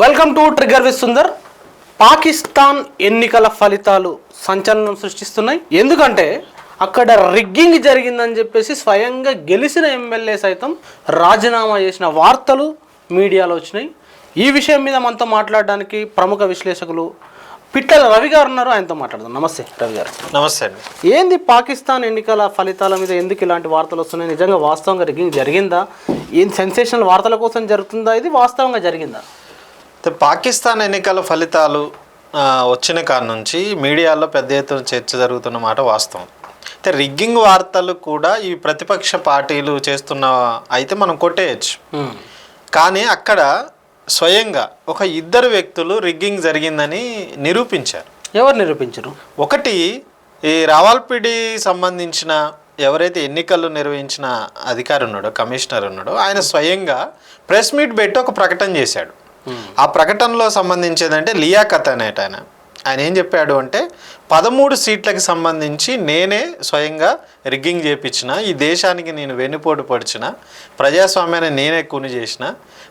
Welcome to trigger with Sundar. Pakistan ఎన్నికల ఫలితాలు సంచలనం సృష్టిస్తున్నాయి. ఎందుకంటే అక్కడ రిగ్గింగ్ జరిగిందని చెప్పేసి స్వయంగా గెలిచిన ఎమ్మెల్యే సైతం రాజీనామా చేసిన వార్తలు మీడియాలో వచ్చినాయి. ఈ విషయం మీద మనతో మాట్లాడడానికి ప్రముఖ విశ్లేషకులు పిట్టల రవి గారు ఉన్నారు. ఆయనతో మాట్లాడదాం. నమస్తే రవి గారు. నమస్తే అండి. ఏంది పాకిస్తాన్ ఎన్నికల ఫలితాల మీద ఎందుకు ఇలాంటి వార్తలు వస్తున్నాయి? నిజంగా వాస్తవంగా రిగ్గింగ్ జరిగిందా? ఏం సెన్సేషనల్ వార్తల కోసం జరుగుతుందా? ఇది వాస్తవంగా జరిగిందా? పాకిస్తాన్ ఎన్నికల ఫలితాలు వచ్చిన కాడ నుంచి మీడియాలో పెద్ద ఎత్తున చర్చ జరుగుతున్న మాట వాస్తవం. అయితే రిగ్గింగ్ వార్తలు కూడా ఈ ప్రతిపక్ష పార్టీలు చేస్తున్న అయితే మనం కొట్టేయచ్చు. కానీ అక్కడ స్వయంగా ఒక ఇద్దరు వ్యక్తులు రిగ్గింగ్ జరిగిందని నిరూపించారు. ఎవరు నిరూపించరు? ఒకటి ఈ రావాల్పిడి సంబంధించిన ఎవరైతే ఎన్నికలు నిర్వహించిన అధికారి ఉన్నాడో కమిషనర్ ఉన్నాడో ఆయన స్వయంగా ప్రెస్ మీట్ పెట్టి ఒక ప్రకటన చేశాడు. ఆ ప్రకటనలో సంబంధించేదంటే లియాఖత్ అనేట ఆయన. ఆయన ఏం చెప్పాడు అంటే పదమూడు సీట్లకు సంబంధించి నేనే స్వయంగా రిగ్గింగ్ చేపించిన ఈ దేశానికి నేను వెన్నుపోటు పడిచిన ప్రజాస్వామ్యాన్ని నేనే కూని చేసిన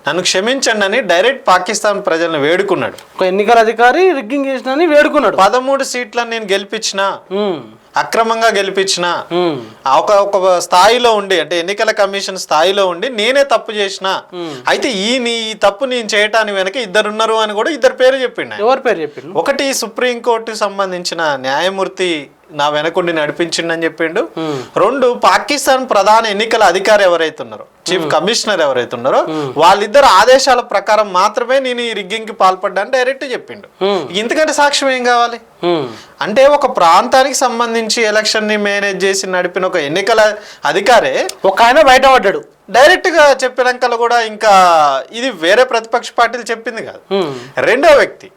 నన్ను క్షమించండి అని డైరెక్ట్ పాకిస్తాన్ ప్రజలను వేడుకున్నాడు. ఒక ఎన్నికల అధికారి రిగ్గింగ్ చేసినని వేడుకున్నాడు. పదమూడు సీట్లను నేను గెలిపించిన. అక్రమంగా గెలిపించిన ఒక ఒక స్థాయిలో ఉండి అంటే ఎన్నికల కమిషన్ స్థాయిలో ఉండి నేనే తప్పు చేసిన అయితే ఈ నీ తప్పు నేను చేయటానికి వెనక ఇద్దరు ఉన్నారు అని కూడా ఇద్దరు పేరు చెప్పిండు. ఎవరి పేరు చెప్పిండు? ఒకటి సుప్రీంకోర్టు సంబంధించిన న్యాయమూర్తి నా వెనకుండి నడిపించిండని చెప్పిండు. రెండు పాకిస్తాన్ ప్రధాన ఎన్నికల అధికారి ఎవరైతే ఉన్నారో చీఫ్ కమిషనర్ ఎవరైతే ఉన్నారో వాళ్ళిద్దరు ఆదేశాల ప్రకారం మాత్రమే నేను ఈ రిగ్గింగ్కి పాల్పడ్డాను డైరెక్ట్ చెప్పిండు. ఇంతకంటే సాక్ష్యం ఏం కావాలి? అంటే ఒక ప్రాంతానికి సంబంధించి ఎలక్షన్ని మేనేజ్ చేసి నడిపిన ఒక ఎన్నికల అధికారే ఒక ఆయన బయటపడ్డాడు. డైరెక్ట్గా చెప్పినాకలు కూడా ఇంకా ఇది వేరే ప్రతిపక్ష పార్టీలు చెప్పింది కాదు. రెండో వ్యక్తి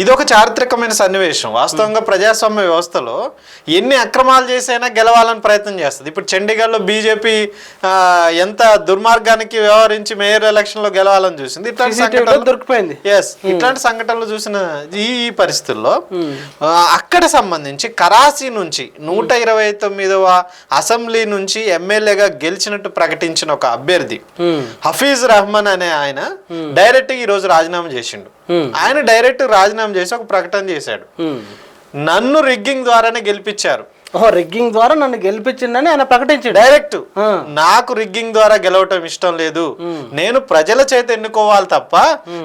ఇది ఒక చారిత్రకమైన సన్నివేశం. వాస్తవంగా ప్రజాస్వామ్య వ్యవస్థలో ఎన్ని అక్రమాలు చేసైనా గెలవాలని ప్రయత్నం చేస్తుంది. ఇప్పుడు చండీగఢ్లో బీజేపీ ఎంత దుర్మార్గానికి వ్యవహరించి మేయర్ ఎలక్షన్లో గెలవాలని చూసింది. ఇట్లాంటి సంఘటనలు దొరికిపోయింది. ఎస్ ఇట్లాంటి సంఘటనలు చూసిన ఈ ఈ పరిస్థితుల్లో అక్కడ సంబంధించి కరాచీ నుంచి నూట ఇరవై తొమ్మిదవ అసెంబ్లీ నుంచి ఎమ్మెల్యేగా గెలిచినట్టు ప్రకటించిన ఒక అభ్యర్థి హఫీజ్ రహమాన్ అనే ఆయన డైరెక్ట్ ఈ రోజు రాజీనామా చేసిండు. Hmm. ఆయన డైరెక్ట్ రాజీనామా చేసి ఒక ప్రకటన చేశాడు. నన్ను రిగ్గింగ్ ద్వారానే గెలిపించారు. ఓహో రిగ్గింగ్ ద్వారా నన్ను గెలిపించిండని ఆయన ప్రకటించాడు. డైరెక్ట్. నాకు రిగ్గింగ్ ద్వారా గెలవటం ఇష్టం లేదు. నేను ప్రజల చేత ఎన్నుకోవాలి తప్ప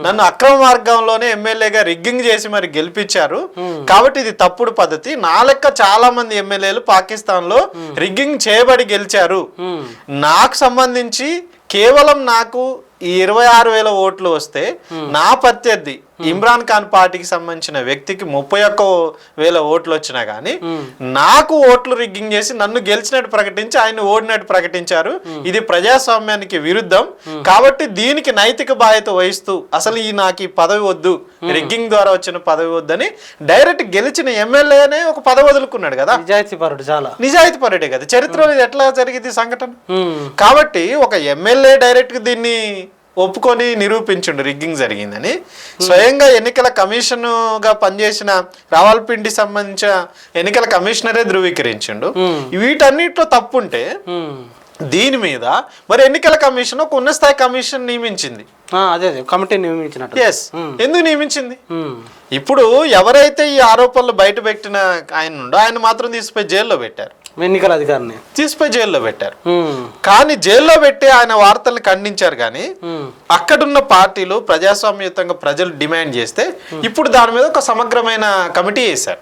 నన్ను అక్రమ మార్గంలోనే ఎమ్మెల్యేగా రిగ్గింగ్ చేసి మరి గెలిపించారు. కాబట్టి ఇది తప్పుడు పద్ధతి. నా లెక్క చాలా మంది ఎమ్మెల్యేలు పాకిస్తాన్లో రిగ్గింగ్ చేయబడి గెలిచారు. నాకు సంబంధించి కేవలం నాకు ఈ ఇరవై ఆరు వేల ఓట్లు వస్తే నా ప్రత్యర్థి ఇమ్రాన్ ఖాన్ పార్టీకి సంబంధించిన వ్యక్తికి ముప్పై ఒక్క వేల ఓట్లు వచ్చినా కానీ నాకు ఓట్లు రిగ్గింగ్ చేసి నన్ను గెలిచినట్టు ప్రకటించి ఆయన ఓడినట్టు ప్రకటించారు. ఇది ప్రజాస్వామ్యానికి విరుద్ధం. కాబట్టి దీనికి నైతిక బాధ్యత వహిస్తూ అసలు ఈ నాకు ఈ పదవి వద్దు రిగ్గింగ్ ద్వారా వచ్చిన పదవి వద్దని డైరెక్ట్ గెలిచిన ఎమ్మెల్యేనే ఒక పదవి వదులుకున్నాడు కదా. నిజాయితీ పరుడు చాలా. నిజాయితీ పరుడే కదా. చరిత్రలో ఇది ఎట్లా జరిగింది సంఘటన? కాబట్టి ఒక ఎమ్మెల్యే డైరెక్ట్ దీన్ని ఒప్పుకొని నిరూపించుండు రిగ్గింగ్ జరిగిందని. స్వయంగా ఎన్నికల కమిషన్గా పనిచేసిన రావల్పిండి సంబంధించిన ఎన్నికల కమిషనరే ధృవీకరించిండు. వీటన్నిటిలో తప్పుంటే ఉమ్. దీని మీద మరి ఎన్నికల కమిషన్ ఒక ఉన్నత స్థాయి కమిషన్ నియమించింది. ఆ, అదే అదే కమిటీ నియమించినట్టు. ఎస్ ఎందుకు నియమించింది? ఇప్పుడు ఎవరైతే ఈ ఆరోపణలు బయట పెట్టిన ఆయన ఆయన మాత్రం తీసిపోయి జైల్లో పెట్టారు. ఎన్నికల అధికారిని. తీసిపోయి జైల్లో పెట్టారు. కానీ జైల్లో పెట్టి ఆయన వార్తల్ని ఖండించారు కానీ అక్కడున్న పార్టీలు ప్రజాస్వామ్యయుతంగా ప్రజలు డిమాండ్ చేస్తే ఇప్పుడు దాని మీద ఒక సమగ్రమైన కమిటీ వేశారు.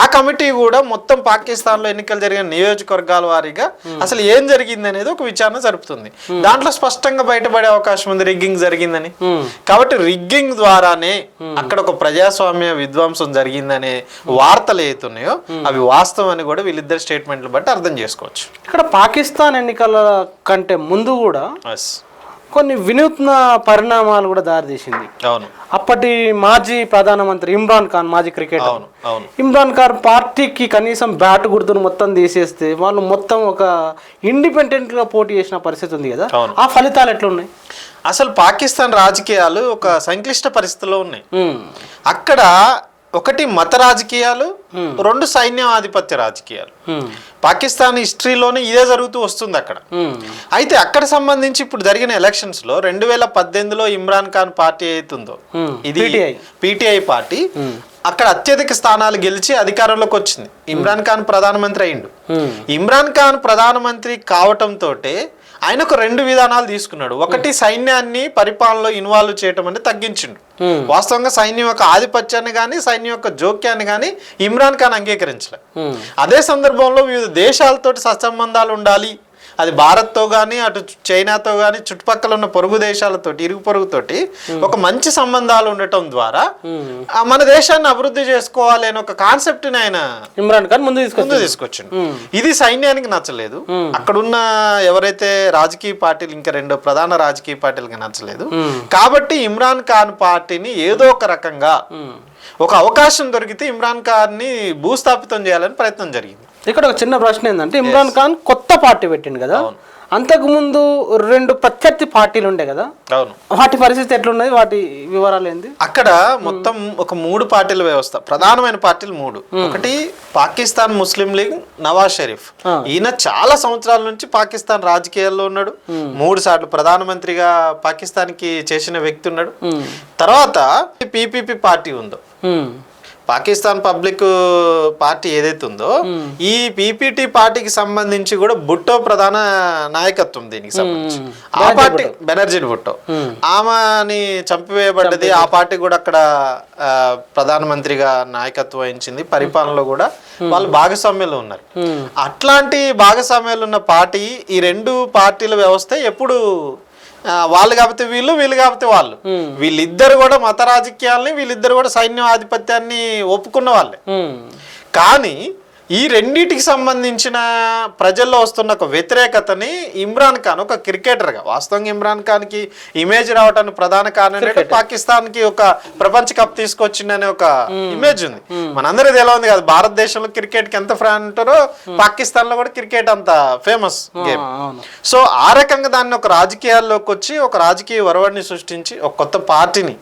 ఆ కమిటీ కూడా మొత్తం పాకిస్తాన్లో ఎన్నికలు జరిగిన నియోజకవర్గాల వారీగా అసలు ఏం జరిగింది అనేది ఒక విచారణ జరుపుతుంది. దాంట్లో స్పష్టంగా బయటపడే అవకాశం ఉంది రిగ్గింగ్ జరిగిందని. కాబట్టి రిగ్గింగ్ ద్వారానే అక్కడ ఒక ప్రజాస్వామ్య విధ్వంసం జరిగిందనే వార్తలు ఏతున్నాయో అవి వాస్తవం అని కూడా వీళ్ళిద్దరు స్టేట్మెంట్లు బట్టి అర్థం చేసుకోవచ్చు. ఇక్కడ పాకిస్తాన్ ఎన్నికల కంటే ముందు కూడా కొన్ని వినూత్న పరిణామాలు కూడా దారితీసింది అవును. అప్పటి మాజీ ప్రధానమంత్రి ఇమ్రాన్ ఖాన్ మాజీ క్రికెటర్. అవును అవును. ఇమ్రాన్ ఖాన్ పార్టీకి కనీసం బ్యాట్ గుర్తును మొత్తం తీసేస్తే వాళ్ళు మొత్తం ఒక ఇండిపెండెంట్గా పోటీ చేసిన పరిస్థితి ఉంది కదా. ఆ ఫలితాలు ఎట్లున్నాయి? అసలు పాకిస్తాన్ రాజకీయాలు ఒక సంక్లిష్ట పరిస్థితిలో ఉన్నాయి. అక్కడ ఒకటి మత రాజకీయాలు రెండు సైన్యం ఆధిపత్య రాజకీయాలు. పాకిస్తాన్ హిస్టరీలోనే ఇదే జరుగుతూ వస్తుంది అక్కడ. అయితే అక్కడ సంబంధించి ఇప్పుడు జరిగిన ఎలక్షన్స్లో రెండు వేల పద్దెనిమిదిలో ఇమ్రాన్ ఖాన్ పార్టీ అవుతుందో. ఇది. పిటిఐ పార్టీ అక్కడ అత్యధిక స్థానాలు గెలిచి అధికారంలోకి వచ్చింది ఇమ్రాన్ ఖాన్ ప్రధానమంత్రి అయిండు. ఇమ్రాన్ ఖాన్ ప్రధానమంత్రి కావటంతో ఆయన ఒక రెండు విధానాలు తీసుకున్నాడు. ఒకటి సైన్యాన్ని పరిపాలనలో ఇన్వాల్వ్ చేయటం అనేది తగ్గించిండు. Hmm. వాస్తవంగా సైన్యం యొక్క ఆధిపత్యాన్ని కానీ సైన్యం యొక్క జోక్యాన్ని కానీ ఇమ్రాన్ ఖాన్ అంగీకరించలేదు హ్మ్. అదే సందర్భంలో వివిధ దేశాలతోటి సత్సంబంధాలు ఉండాలి. అది భారత్తో కానీ అటు చైనాతో కానీ చుట్టుపక్కల ఉన్న పొరుగు దేశాలతోటి ఇరుగు పొరుగుతోటి ఒక మంచి సంబంధాలు ఉండటం ద్వారా మన దేశాన్ని అభివృద్ధి చేసుకోవాలి అనే ఒక కాన్సెప్ట్ని ఆయన ఇమ్రాన్ ఖాన్ ముందు ముందు తీసుకొచ్చింది తీసుకొచ్చిండు ఇది సైన్యానికి నచ్చలేదు. అక్కడున్న ఎవరైతే రాజకీయ పార్టీలు ఇంకా రెండు ప్రధాన రాజకీయ పార్టీలకి నచ్చలేదు. కాబట్టి ఇమ్రాన్ ఖాన్ పార్టీని ఏదో ఒక రకంగా. ఒక అవకాశం దొరికితే ఇమ్రాన్ ఖాన్ని భూస్థాపితం చేయాలని ప్రయత్నం జరిగింది. ఇక్కడ ఒక చిన్న ప్రశ్న ఏంటంటే ఇమ్రాన్ ఖాన్ కొత్త పార్టీ పెట్టిండు కదా? అంతకుముందు రెండు ప్రత్యర్థి పార్టీలు ఉండే కదా? అవును. వాటి పరిస్థితి ఎట్లున్నది? వాటి వివరాలు ఏంది? అక్కడ మొత్తం ఒక మూడు పార్టీల వ్యవస్థ. ప్రధానమైన పార్టీలు మూడు. ఒకటి పాకిస్తాన్ ముస్లిం లీగ్ నవాజ్ షరీఫ్. ఈయన చాలా సంవత్సరాల నుంచి పాకిస్తాన్ రాజకీయాల్లో ఉన్నాడు. మూడు సార్లు ప్రధానమంత్రిగా పాకిస్తాన్కి చేసిన వ్యక్తి ఉన్నాడు. హ్మ్. తర్వాత పీపీపీ పార్టీ ఉందో. పాకిస్తాన్ పబ్లిక్ పార్టీ ఏదైతే ఉందో ఈ పీపీటీ పార్టీకి సంబంధించి కూడా బుట్టో ప్రధాన నాయకత్వం దీనికి సంబంధించి. ఆ పార్టీ బెనర్జీ బుట్టో. ఆమెని చంపివేయబడ్డది ఆ పార్టీ కూడా అక్కడ ప్రధానమంత్రిగా నాయకత్వం వహించింది. పరిపాలనలో కూడా వాళ్ళు భాగస్వామ్యంలో ఉన్నారు. అట్లాంటి భాగస్వామ్యాలు ఉన్న పార్టీ ఈ రెండు పార్టీల వ్యవస్థ ఎప్పుడు వాళ్ళు కాకపోతే వీళ్ళు వీళ్ళు కాకపోతే వాళ్ళు. వీళ్ళిద్దరు కూడా మత రాజకీయాల్ని వీళ్ళిద్దరు కూడా సైన్యం ఆధిపత్యాన్ని ఒప్పుకున్న వాళ్ళే. కానీ ఈ రెండింటికి సంబంధించిన ప్రజల్లో వస్తున్న ఒక వ్యతిరేకతని ఇమ్రాన్ ఖాన్ ఒక క్రికెటర్గా వాస్తవంగా ఇమ్రాన్ ఖాన్కి ఇమేజ్ రావడానికి ప్రధాన కారణం ఏంటంటే పాకిస్తాన్కి ఒక ప్రపంచ కప్ తీసుకొచ్చిందనే ఒక ఇమేజ్ ఉంది. మనందరికీ తెలియదు కదా భారతదేశంలో క్రికెట్కి ఎంత ఫ్యాన్ ఉంటారో పాకిస్తాన్లో కూడా క్రికెట్ అంత ఫేమస్ గేమ్ సో ఆ రకంగా దాన్ని ఒక రాజకీయాల్లోకి వచ్చి ఒక రాజకీయ వరవడిని సృష్టించి ఒక కొత్త పార్టీని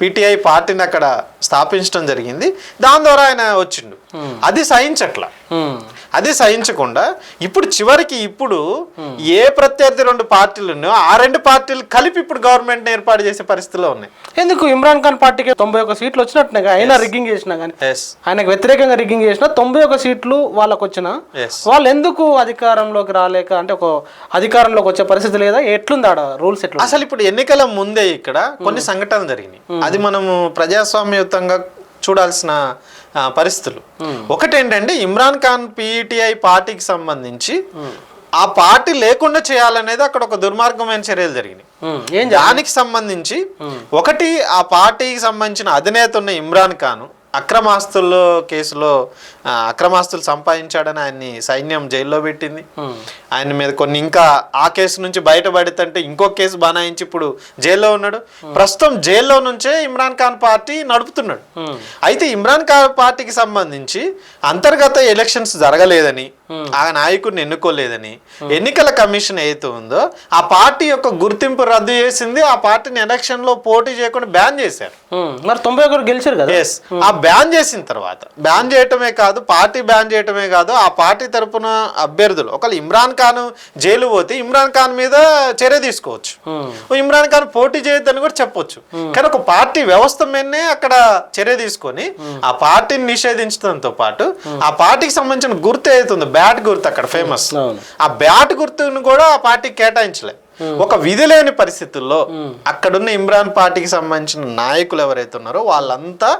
పిటిఐ పార్టీని అక్కడ స్థాపించడం జరిగింది. దాని ద్వారా ఆయన వచ్చిండు. అది సహించట్ల. అది సహించకుండా ఇప్పుడు చివరికి ఇప్పుడు ఏ ప్రత్యర్థి రెండు పార్టీలు ఉన్నాయో ఆ రెండు పార్టీలు కలిపి ఇప్పుడు గవర్నమెంట్ ఏర్పాటు చేసే పరిస్థితిలో ఉన్నాయి. ఎందుకు? ఇమ్రాన్ ఖాన్ పార్టీకి తొంభై ఒక్క సీట్లు వచ్చినట్టునే అయినా రిగ్గింగ్ చేసినా కానీ ఆయనకు వ్యతిరేకంగా రిగ్గింగ్ చేసిన తొంభై ఒక్క సీట్లు వాళ్ళకు వచ్చిన. వాళ్ళు ఎందుకు అధికారంలోకి రాలేక అంటే ఒక అధికారంలోకి వచ్చే పరిస్థితి లేదా? ఎట్లుంది ఆడ రూల్స్ ఎట్లా అసలు ఇప్పుడు ఎన్నికల ముందే ఇక్కడ కొన్ని సంఘటనలు జరిగినాయి. అది మనము ప్రజాస్వామ్యయుతంగా చూడాల్సిన పరిస్థితులు. ఒకటి ఏంటంటే ఇమ్రాన్ ఖాన్ పిటిఐ పార్టీకి సంబంధించి ఆ పార్టీ లేకుండా చేయాలనేది అక్కడ ఒక దుర్మార్గమైన చర్యలు జరిగినాయి. దానికి సంబంధించి ఒకటి ఆ పార్టీకి సంబంధించిన అధినేత ఉన్న ఇమ్రాన్ ఖాన్ అక్రమాస్తుల్లో కేసులో అక్రమాస్తులు సంపాదించాడని ఆయన్ని సైన్యం జైల్లో పెట్టింది. ఆయన మీద కొన్ని ఇంకా ఆ కేసు నుంచి బయటపడితే ఇంకో కేసు బనాయించి ఇప్పుడు జైల్లో ఉన్నాడు. ప్రస్తుతం జైల్లో నుంచే ఇమ్రాన్ ఖాన్ పార్టీ నడుపుతున్నాడు. అయితే ఇమ్రాన్ ఖాన్ పార్టీకి సంబంధించి అంతర్గత ఎలక్షన్స్ జరగలేదని ఆ. నాయకుడిని ఎన్నుకోలేదని ఎన్నికల కమిషన్ ఏదైతే ఉందో ఆ పార్టీ యొక్క గుర్తింపు రద్దు చేసింది ఆ పార్టీని ఎలక్షన్లో పోటీ చేయకుండా బ్యాన్ చేశారు. మరి తొంభై ఒకటి గెలిచారు కదా? ఎస్ ఆ. బ్యాన్ చేసిన తర్వాత బ్యాన్ చేయటమే కాదు పార్టీ బ్యాన్ చేయటమే కాదు ఆ పార్టీ తరపున అభ్యర్థులు ఒకవేళ ఇమ్రాన్ ఖాన్ జైలు పోతే ఇమ్రాన్ ఖాన్ మీద చర్య తీసుకోవచ్చు. ఇమ్రాన్ ఖాన్ పోటీ చేయొద్దని కూడా చెప్పొచ్చు. కానీ ఒక పార్టీ వ్యవస్థ మీదనే అక్కడ చర్య తీసుకొని ఆ. పార్టీని నిషేధించడంతో పాటు ఆ. పార్టీకి సంబంధించిన గుర్తు ఏదైతుందో బ్యాట్ గుర్తు అక్కడ ఫేమస్. అవును. ఆ బ్యాట్ గుర్తును కూడా ఆ పార్టీకి కేటాయించలే. ఒక విధి లేని పరిస్థితుల్లో అక్కడున్న ఇమ్రాన్ పార్టీకి సంబంధించిన నాయకులు ఎవరైతే ఉన్నారో వాళ్ళంతా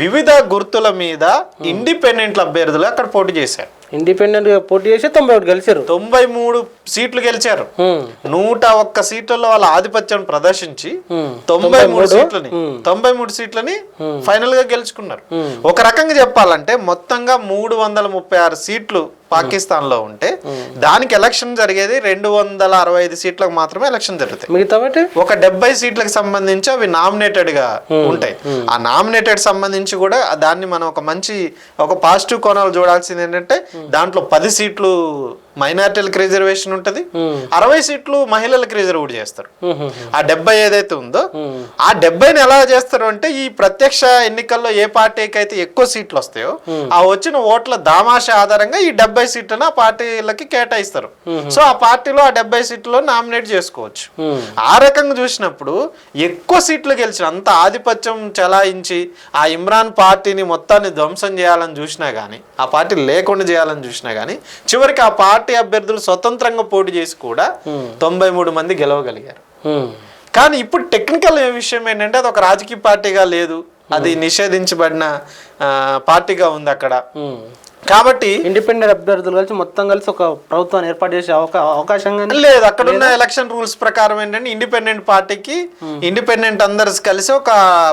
వివిధ గుర్తుల మీద ఇండిపెండెంట్ అభ్యర్థులు అక్కడ పోటీ చేశారు. ఇండిపెండెంట్గా పోటీ చేసి తొంభై ఒకటి గెలిచారు. తొంభై మూడు సీట్లు గెలిచారు. నూట ఒక్క సీట్లలో వాళ్ళ ఆధిపత్యం ప్రదర్శించి. తొంభై మూడు సీట్లని తొంభై మూడు సీట్లని ఫైనల్గా గెలుచుకున్నారు. ఒక రకంగా చెప్పాలంటే మొత్తంగా మూడు వందల ముప్పై ఆరు సీట్లు పాకిస్తాన్లో ఉంటే దానికి ఎలక్షన్ జరిగేది రెండు వందల అరవై ఐదు సీట్లకు మాత్రమే ఎలక్షన్ జరుగుతాయి. మిగతా ఒక డెబ్బై సీట్లకు సంబంధించి అవి నామినేటెడ్గా ఉంటాయి. ఆ నామినేటెడ్ సంబంధించి కూడా దాన్ని మనం ఒక మంచి ఒక పాజిటివ్ కోణాలు చూడాల్సింది ఏంటంటే దాంట్లో పది సీట్లు మైనార్టీలకు రిజర్వేషన్ ఉంటుంది. అరవై సీట్లు మహిళలకు రిజర్వ్ చేస్తారు. ఆ డెబ్బై ఏదైతే ఉందో ఆ డెబ్బైని ఎలా చేస్తారు అంటే ఈ ప్రత్యక్ష ఎన్నికల్లో ఏ పార్టీకి అయితే ఎక్కువ సీట్లు వస్తాయో ఆ వచ్చిన ఓట్ల దామాష ఆధారంగా ఈ డెబ్బై సీట్లను ఆ పార్టీలకి కేటాయిస్తారు. సో ఆ పార్టీలో ఆ డెబ్బై సీట్లో నామినేట్ చేసుకోవచ్చు. ఆ రకంగా చూసినప్పుడు ఎక్కువ సీట్లు గెలిచిన అంత ఆధిపత్యం చలాయించి ఆ ఇమ్రాన్ పార్టీని మొత్తాన్ని ధ్వంసం చేయాలని చూసినా కానీ ఆ పార్టీ లేకుండా చేయాలని చూసినా కానీ చివరికి ఆ పార్టీ అభ్యర్థులు స్వతంత్రంగా పోటీ చేసి కూడా తొంభై మూడు మంది గెలవగలిగారు. ఉమ్, కానీ ఇప్పుడు టెక్నికల్ విషయం ఏంటంటే అది ఒక రాజకీయ పార్టీగా లేదు. అది నిషేధించబడిన ఆ, పార్టీగా ఉంది అక్కడ. కాబట్టి ఇండిపెండెంట్ అభ్యర్థులు కలిసి మొత్తం కలిసి ఒక ప్రభుత్వాన్ని ఏర్పాటు చేసే అవకా అవకాశం కానీ లేదు అక్కడ ఉన్న ఎలక్షన్ రూల్స్ ప్రకారం ఏంటంటే ఇండిపెండెంట్ పార్టీకి ఇండిపెండెంట్ అందరు కలిసి ఒక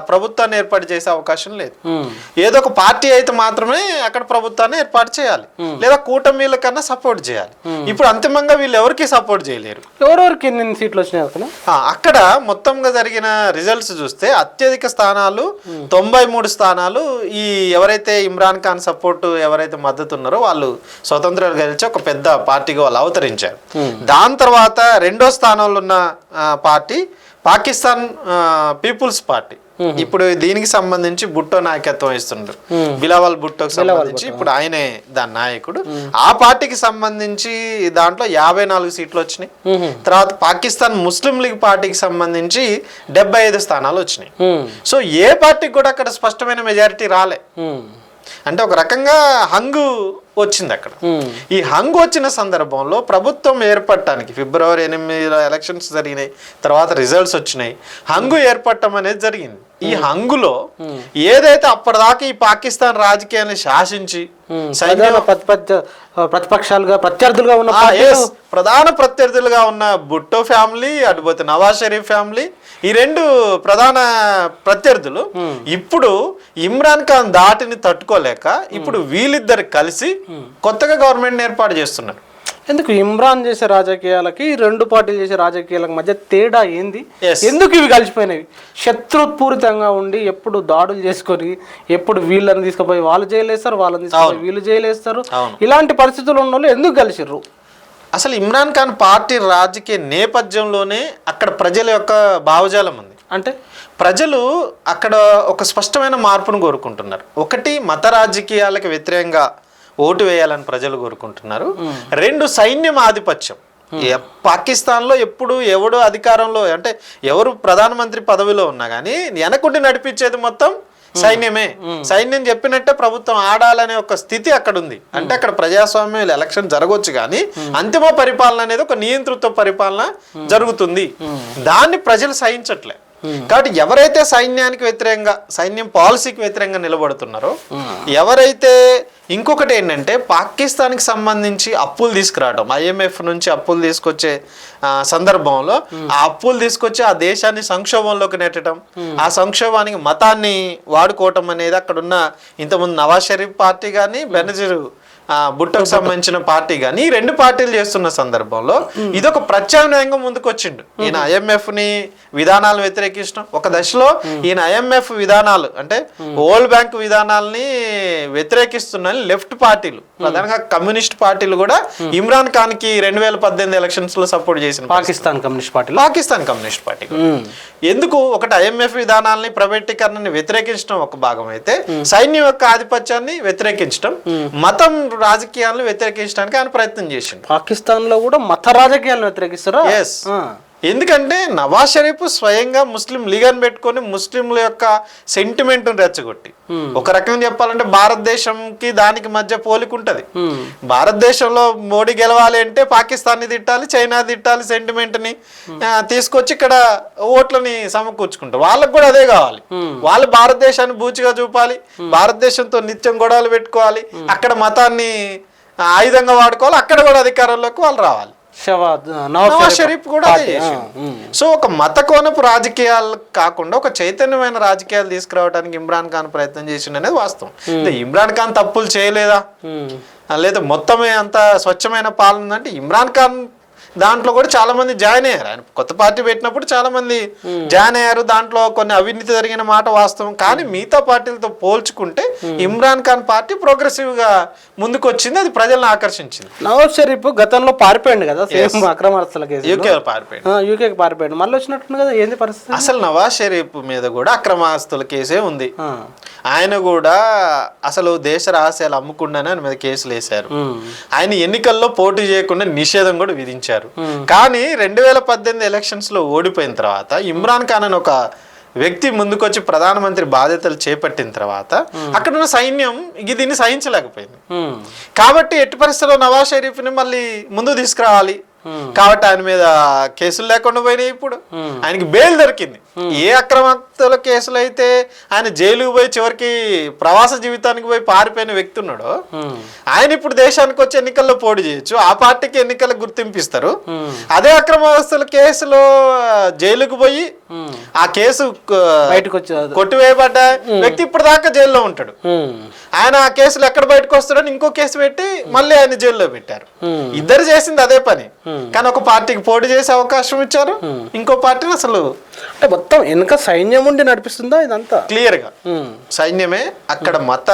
ప్రభుత్వాన్ని ఏర్పాటు చేసే అవకాశం లేదు. ఉమ్, ఏదో ఒక పార్టీ అయితే మాత్రమే అక్కడ ప్రభుత్వాన్ని ఏర్పాటు చేయాలి. లేదా కూటమిల కన్నా సపోర్ట్ చేయాలి. ఇప్పుడు అంతిమంగా వీళ్ళు ఎవరికి సపోర్ట్ చేయలేరు? ఎవరెవరికి ఎన్ని సీట్లు వచ్చినాయి అక్కడ? మొత్తంగా జరిగిన రిజల్ట్స్ చూస్తే అత్యధిక స్థానాలు తొంభై మూడు స్థానాలు ఈ ఎవరైతే ఇమ్రాన్ ఖాన్ సపోర్ట్ ఎవరైతే మద్దతు ఉన్నారో వాళ్ళు స్వతంత్రాలు గెలిచి ఒక పెద్ద పార్టీగా వాళ్ళు అవతరించారు. దాని తర్వాత రెండో స్థానంలో ఉన్న పార్టీ పాకిస్తాన్ పీపుల్స్ పార్టీ. ఇప్పుడు దీనికి సంబంధించి బుట్టో నాయకత్వం ఇస్తుండ్రు బిలావల్ బుట్టోకి సంబంధించి ఇప్పుడు ఆయనే దాని నాయకుడు. ఆ పార్టీకి సంబంధించి దాంట్లో యాభై నాలుగు సీట్లు వచ్చినాయి. తర్వాత పాకిస్తాన్ ముస్లిం లీగ్ పార్టీకి సంబంధించి డెబ్బై ఐదు స్థానాలు వచ్చినాయి. సో ఏ పార్టీకి కూడా అక్కడ స్పష్టమైన మెజారిటీ రాలే. అంటే ఒక రకంగా హంగు వచ్చింది అక్కడ. ఈ హంగు వచ్చిన సందర్భంలో ప్రభుత్వం ఏర్పడటానికి ఫిబ్రవరి ఎనిమిదిలో ఎలక్షన్స్ జరిగినాయి తర్వాత రిజల్ట్స్ వచ్చినాయి. హంగు ఏర్పడటం అనేది జరిగింది. ఈ హంగులో ఏదైతే అప్పటిదాకా ఈ పాకిస్తాన్ రాజకీయాన్ని శాసించి ప్రతిపక్షాలుగా ప్రత్యర్థులుగా ఉన్న. ప్రధాన ప్రత్యర్థులుగా ఉన్న భుట్టో ఫ్యామిలీ అటుపోతే నవాజ్ షరీఫ్ ఫ్యామిలీ ఈ రెండు ప్రధాన ప్రత్యర్థులు ఇప్పుడు ఇమ్రాన్ ఖాన్ దాటిని తట్టుకోలేక ఇప్పుడు వీళ్ళిద్దరు కలిసి కొత్తగా గవర్నమెంట్ ఏర్పాటు చేస్తున్నారు. ఎందుకు ఇమ్రాన్ చేసే రాజకీయాలకి రెండు పార్టీలు చేసే రాజకీయాలకు మధ్య తేడా ఏంది. ఎందుకు ఇవి కలిసిపోయినవి? శత్రుపూరితంగా ఉండి ఎప్పుడు దాడులు చేసుకొని ఎప్పుడు వీళ్ళని తీసుకుపోయి వాళ్ళు జైలేస్తారు వాళ్ళని తీసుకుపోయి వీళ్ళు జైలేస్తారు. ఇలాంటి పరిస్థితులు ఉన్న వాళ్ళు ఎందుకు కలిసిర్రు? అసలు ఇమ్రాన్ ఖాన్ పార్టీ రాజకీయ నేపథ్యంలోనే అక్కడ ప్రజల యొక్క భావజాలం ఉంది. అంటే? ప్రజలు అక్కడ ఒక స్పష్టమైన మార్పును కోరుకుంటున్నారు. ఒకటి మత రాజకీయాలకు వ్యతిరేకంగా ఓటు వేయాలని ప్రజలు కోరుకుంటున్నారు. రెండు సైన్యం ఆధిపత్యం. పాకిస్తాన్లో ఎప్పుడు ఎవడు అధికారంలో అంటే ఎవరు ప్రధానమంత్రి పదవిలో ఉన్నా కానీ వెనకుండి నడిపించేది మొత్తం సైన్యమే. సైన్యం చెప్పినట్టే ప్రభుత్వం ఆడాలనే ఒక స్థితి అక్కడ ఉంది అంటే అక్కడ ప్రజాస్వామ్యం ఎలక్షన్ జరగవచ్చు కానీ అంతిమ పరిపాలన అనేది ఒక నియంతృత్వ పరిపాలన జరుగుతుంది. దాన్ని ప్రజలు సహించట్లే. కాబట్టి ఎవరైతే సైన్యానికి వ్యతిరేకంగా సైన్యం పాలసీకి వ్యతిరేకంగా నిలబడుతున్నారో ఎవరైతే ఇంకొకటి ఏంటంటే పాకిస్తాన్కి సంబంధించి అప్పులు తీసుకురావడం ఐఎంఎఫ్ నుంచి అప్పులు తీసుకొచ్చే సందర్భంలో ఆ అప్పులు తీసుకొచ్చి ఆ దేశాన్ని సంక్షోభంలోకి నెట్టడం ఆ సంక్షోభానికి మతాన్ని వాడుకోవటం అనేది అక్కడున్న ఇంతకుముందు నవాజ్ షరీఫ్ పార్టీ కానీ బెనజీర్ బుట్టకు సంబంధించిన పార్టీ కానీ ఈ రెండు పార్టీలు చేస్తున్న సందర్భంలో ఇదొక ప్రత్యామ్నాయంగా ముందుకు వచ్చిండు ఈయన ఐఎంఎఫ్ని విధానాలను వ్యతిరేకించడం. ఒక దశలో ఈయన ఐఎంఎఫ్ విధానాలు అంటే వరల్డ్ బ్యాంక్ విధానాలని వ్యతిరేకిస్తున్న లెఫ్ట్ పార్టీలు ప్రధానంగా కమ్యూనిస్ట్ పార్టీలు కూడా ఇమ్రాన్ ఖాన్కి రెండు వేల పద్దెనిమిది ఎలక్షన్స్లో సపోర్ట్ చేసిన పాకిస్తాన్ కమ్యూనిస్ట్ పార్టీలో. Pakistan communist party. ఎందుకు ఒకటి ఐఎంఎఫ్ విధానాలని ప్రైవేటీకరణని వ్యతిరేకించడం ఒక భాగం అయితే సైన్యం యొక్క ఆధిపత్యాన్ని వ్యతిరేకించడం. మతం రాజకీయాలను వ్యతిరేకించడానికి ఆయన ప్రయత్నం చేసిండు. పాకిస్తాన్లో కూడా మత రాజకీయాలను వ్యతిరేకిస్తారా? Yes. ఎందుకంటే నవాజ్ షరీఫ్ స్వయంగా ముస్లిం లీగన్ పెట్టుకొని ముస్లింల యొక్క సెంటిమెంట్ రెచ్చగొట్టి. ఒక రకంగా చెప్పాలంటే భారతదేశంకి దానికి మధ్య పోలిక ఉంటది Hmm. భారతదేశంలో మోడీ గెలవాలి అంటే పాకిస్తాన్ని తిట్టాలి చైనా తిట్టాలి సెంటిమెంట్ని ఆ, తీసుకొచ్చి ఇక్కడ ఓట్లని సమకూర్చుకుంటారు. వాళ్ళకు కూడా అదే కావాలి. వాళ్ళు భారతదేశాన్ని బూచిగా చూపాలి భారతదేశంతో నిత్యం గొడవలు పెట్టుకోవాలి అక్కడ మతాన్ని ఆయుధంగా వాడుకోవాలి అక్కడ కూడా అధికారంలోకి వాళ్ళు రావాలి. నవాజ్ షరీఫ్ కూడా. సో ఒక మత కోనపు రాజకీయాలు కాకుండా ఒక చైతన్యమైన రాజకీయాలు తీసుకురావడానికి ఇమ్రాన్ ఖాన్ ప్రయత్నం చేసిండు అనేది వాస్తవం. అంటే ఇమ్రాన్ ఖాన్ తప్పులు చేయలేదా? లేదా మొత్తమే అంత స్వచ్ఛమైన పాలన ఉందంటే ఇమ్రాన్ ఖాన్ దాంట్లో కూడా చాలా మంది జాయిన్ అయ్యారు. ఆయన కొత్త పార్టీ పెట్టినప్పుడు చాలా మంది జాయిన్ అయ్యారు. దాంట్లో కొన్ని అవినీతి జరిగిన మాట వాస్తవం. కానీ మిగతా పార్టీలతో పోల్చుకుంటే ఇమ్రాన్ ఖాన్ పార్టీ ప్రోగ్రెసివ్గా ముందుకు వచ్చింది అది ప్రజలను ఆకర్షించింది. నవాజ్ షరీఫ్ గతంలో పారిపోయింది కదా సేమ్ కేసు యూకే యూకేకి పారిపోయాడు. మళ్ళీ వచ్చినట్టుంది కదా ఏంది పరిస్థితి? అసలు నవాజ్ షరీఫ్ మీద కూడా అక్రమాస్తుల కేసే ఉంది. ఆయన కూడా అసలు దేశ రహస్యాలు అమ్ముకుండానే ఆయన మీద కేసులు వేశారు. ఆయన ఎన్నికల్లో పోటీ చేయకుండా నిషేధం కూడా విధించారు. కానీ రెండు వేల పద్దెనిమిది ఎలక్షన్స్లో ఓడిపోయిన తర్వాత ఇమ్రాన్ ఖాన్ అని ఒక వ్యక్తి ముందుకొచ్చి ప్రధానమంత్రి బాధ్యతలు చేపట్టిన తర్వాత అక్కడ ఉన్న సైన్యం ఇది దీన్ని సహించలేకపోయింది. కాబట్టి ఎట్టి పరిస్థితుల్లో నవాజ్ షరీఫ్ని మళ్ళీ ముందు తీసుకురావాలి. కాబట్టి ఆయన మీద కేసులు లేకుండా పోయినాయి ఇప్పుడు. ఆయనకి బెయిల్ దొరికింది. ఏ అక్రమస్తుల కేసులు అయితే ఆయన జైలుకు పోయి చివరికి ప్రవాస జీవితానికి పోయి పారిపోయిన వ్యక్తి ఉన్నాడో. ఆయన ఇప్పుడు దేశానికి వచ్చి ఎన్నికల్లో పోటీ చేయొచ్చు ఆ పార్టీకి ఎన్నికల గుర్తింపు ఇస్తారు అదే అక్రమస్తుల కేసులో ఆ, జైలుకు పోయి ఆ కేసు బయటకు కొట్టివేయబడ్డ వ్యక్తి ఇప్పుడు దాకా జైల్లో ఉంటాడు. ఆయన ఆ కేసులు ఎక్కడ బయటకు వస్తాడని ఇంకో కేసు పెట్టి మళ్ళీ ఆయన జైల్లో పెట్టారు. ఇద్దరు చేసింది అదే పని. కానీ ఒక పార్టీకి పోటీ చేసే అవకాశం ఇచ్చారు. ఇంకో పార్టీని అసలు మొత్తం వెనక సైన్యం ఉండి నడిపిస్తుందా ఇదంతా క్లియర్గా ఉమ్. సైన్యమే అక్కడ మత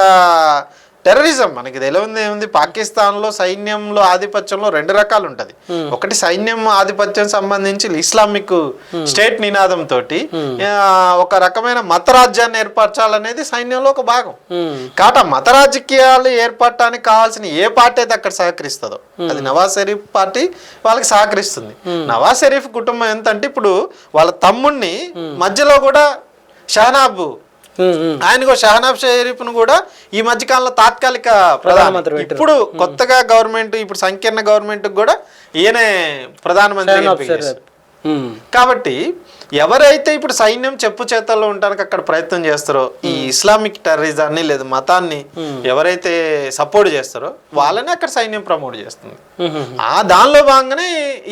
టెర్రరిజం. మనకి తెలియంది ఏముంది? పాకిస్తాన్లో సైన్యంలో ఆధిపత్యంలో రెండు రకాలు ఉంటది ఒకటి సైన్యం ఆధిపత్యం సంబంధించి ఇస్లామిక్ స్టేట్ నినాదం తోటి ఒక రకమైన మత రాజ్యాన్ని ఏర్పరచాలనేది సైన్యంలో ఒక భాగం. కాబట్టి మత రాజకీయాలు ఏర్పడటానికి కావాల్సిన ఏ పార్టీ అయితే అక్కడ సహకరిస్తుందో? అది నవాజ్ షరీఫ్ పార్టీ వాళ్ళకి సహకరిస్తుంది. నవాజ్ షరీఫ్ కుటుంబం ఎంత అంటే ఇప్పుడు వాళ్ళ తమ్ముణ్ణి మధ్యలో కూడా. ఉమ్. ఆయనకు షహనాబ్ షరీఫ్ను కూడా ఈ మధ్య కాలంలో తాత్కాలిక ప్రధానమంత్రి ఇప్పుడు కొత్తగా గవర్నమెంట్ ఇప్పుడు సంకీర్ణ గవర్నమెంట్ కూడా ఈయనే ప్రధానమంత్రి. కాబట్టి ఎవరైతే ఇప్పుడు సైన్యం చెప్పు చేతల్లో ఉండడానికి అక్కడ ప్రయత్నం చేస్తారో ఈ ఇస్లామిక్ టెర్రరిజాన్ని లేదా మతాన్ని ఎవరైతే సపోర్ట్ చేస్తారో వాళ్ళని అక్కడ సైన్యం ప్రమోట్ చేస్తుంది. ఆ దానిలో భాగంగానే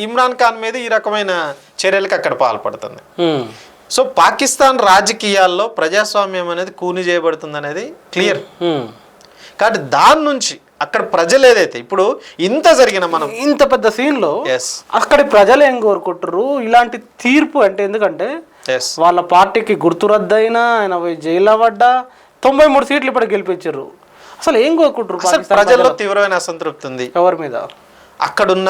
ఇమ్రాన్ ఖాన్ మీద ఈ రకమైన చర్యలకు అక్కడ పాల్పడుతుంది. సో పాకిస్తాన్ రాజకీయాల్లో ప్రజాస్వామ్యం అనేది కూని చేయబడుతుంది అనేది క్లియర్. కాబట్టి దాని నుంచి అక్కడ ప్రజలు ఏదైతే ఇప్పుడు ఇంత జరిగిన మనం ఇంత పెద్ద సీన్లో ఎస్ అక్కడి ప్రజలు ఏం కోరుకుంటారు ఇలాంటి తీర్పు అంటే ఎందుకంటే ఎస్ వాళ్ళ పార్టీకి గుర్తు రద్దయినా ఆయన పోయి జైల్లో పడ్డా తొంభై మూడు సీట్లు ఇప్పుడు గెలిపించారు అసలు ఏం కోరుకుంటారు ప్రజల్లో తీవ్రమైన అసంతృప్తి ఉంది. ఎవరి మీద? అక్కడున్న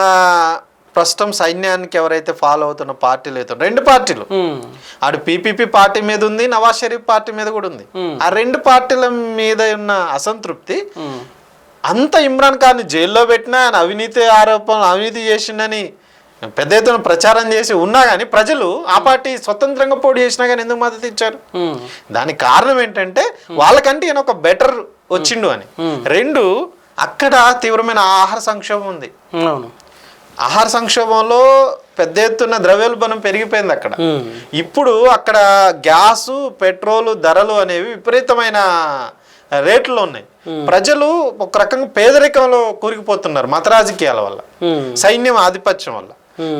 ప్రస్తుతం సైన్యానికి ఎవరైతే ఫాలో అవుతున్న పార్టీలు అయితే రెండు పార్టీలు. ఆడు పీపీపీ పార్టీ మీద ఉంది నవాజ్ షరీఫ్ పార్టీ మీద కూడా ఉంది. ఆ రెండు పార్టీల మీద ఉన్న అసంతృప్తి. అంత ఇమ్రాన్ ఖాన్ జైల్లో పెట్టినా ఆయన అవినీతి ఆరోపణలు అవినీతి చేసిండని పెద్ద ఎత్తున ప్రచారం చేసి ఉన్నా కానీ ప్రజలు ఆ పార్టీ స్వతంత్రంగా పోటీ చేసినా కానీ ఎందుకు మద్దతు ఇచ్చారు. దానికి కారణం ఏంటంటే వాళ్ళకంటే ఈయన ఒక బెటర్ వచ్చిండు అని. రెండు అక్కడ తీవ్రమైన ఆహార సంక్షోభం ఉంది. ఆహార సంక్షోభంలో పెద్ద ఎత్తున ద్రవ్యోల్బణం పెరిగిపోయింది అక్కడ. ఇప్పుడు అక్కడ గ్యాసు పెట్రోల్ ధరలు అనేవి విపరీతమైన రేట్లు ఉన్నాయి. ప్రజలు ఒక రకంగా పేదరికంలో కూరుకుపోతున్నారు మత రాజకీయాల వల్ల. సైన్యం ఆధిపత్యం వల్ల.